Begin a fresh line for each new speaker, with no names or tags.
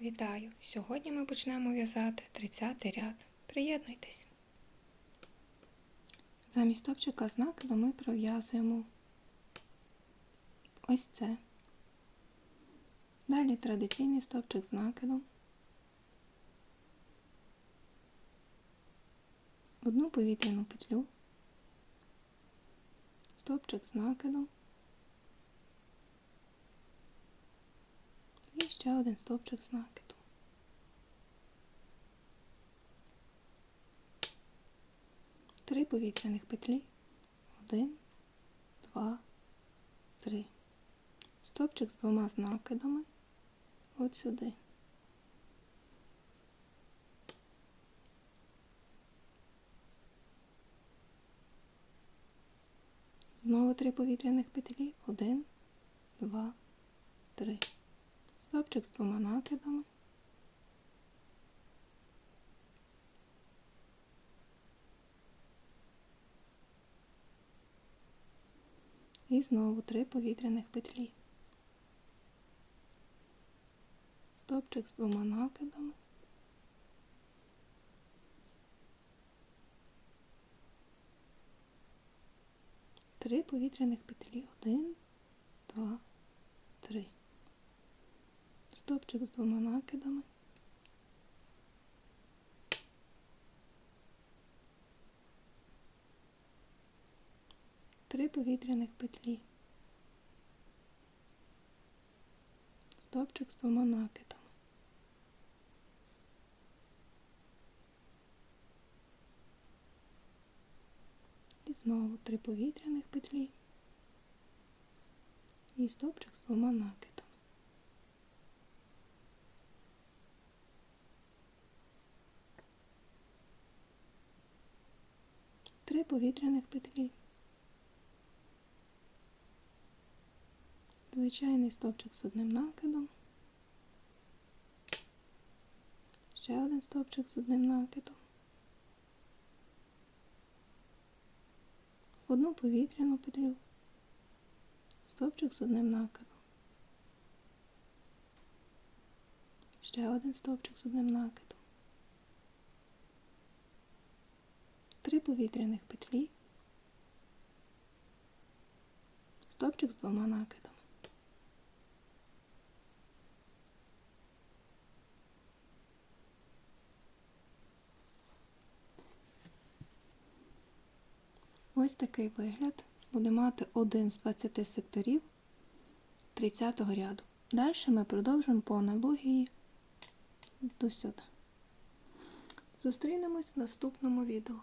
Вітаю! Сьогодні ми почнемо в'язати 30 ряд. Приєднуйтесь. Замість стопчика з накиду ми пров'язуємо ось це. Далі традиційний стопчик з накидом. Одну повітряну петлю, стопчик з накидом. І ще один стовпчик з накиду. Три повітряних петлі. Один, два, три. Стопчик з двома з. От сюди. Знову три повітряних петлі. Один, два, три. Стопчик з двома накидами. І знову три повітряних петлі. Стопчик з двома накидами. Три повітряних петлі. Один, два, стопчик з двома накидами. Три повітряних петлі. Стопчик з двома накидами. І знову три повітряних петлі. І стопчик з двома накидами. три повітряних петлі. Звичайний стовпчик з одним накидом. Ще один стовпчик з одним накидом. Одну повітряну петлю. Стовпчик з одним накидом. Ще один стовпчик з одним накидом. Три повітряних петлі, стопчик з двома накидами. Ось такий вигляд буде мати один з 20 секторів 30-го ряду. Далі ми продовжуємо по аналогії до сюди. Зустрінемось в наступному відео.